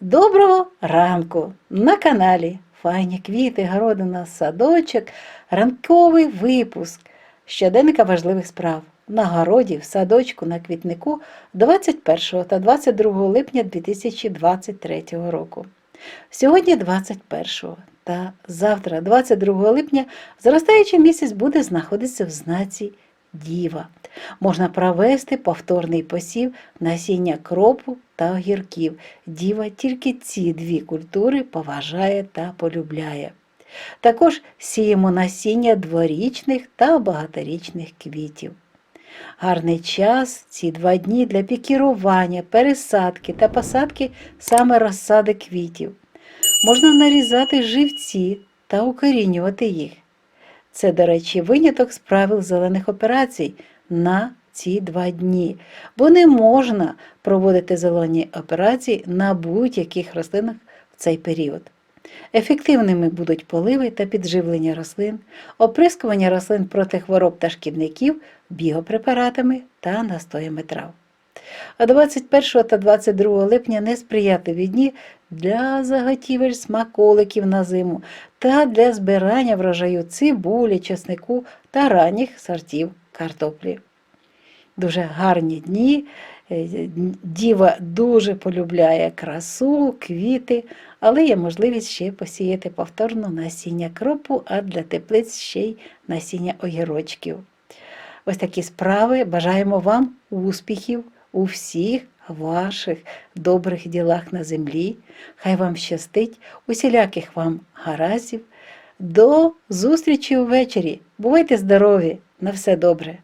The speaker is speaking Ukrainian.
Доброго ранку! На каналі Файні квіти, городина, садочок, ранковий випуск щоденника важливих справ. На городі, в садочку, на квітнику 21 та 22 липня 2023 року. Сьогодні 21 та завтра, 22 липня, зростаючий місяць буде знаходитися в знаці Діва. Можна провести повторний посів насіння кропу та огірків. Діва тільки ці дві культури поважає та полюбляє. Також сіємо насіння дворічних та багаторічних квітів. Гарний час ці два дні для пікірування, пересадки та посадки саме розсади квітів. Можна нарізати живці та укорінювати їх. Це, до речі, виняток з правил зелених операцій на ці два дні, бо не можна проводити зелені операції на будь-яких рослинах в цей період. Ефективними будуть поливи та підживлення рослин, оприскування рослин проти хвороб та шкідників біопрепаратами та настоями трав. А 21 та 22 липня несприятливі дні для заготівель смаколиків на зиму та для збирання врожаю цибулі, чеснику та ранніх сортів картоплі. Дуже гарні дні. Е, Діва дуже полюбляє красу, квіти, але є можливість ще посіяти повторно насіння кропу, а для теплиць ще й насіння огірочків. Ось такі справи. Бажаємо вам успіхів у всіх ваших добрих ділах на землі. Хай вам щастить, усіляких вам гараздів. До зустрічі увечері. Бувайте здорові! На все добре!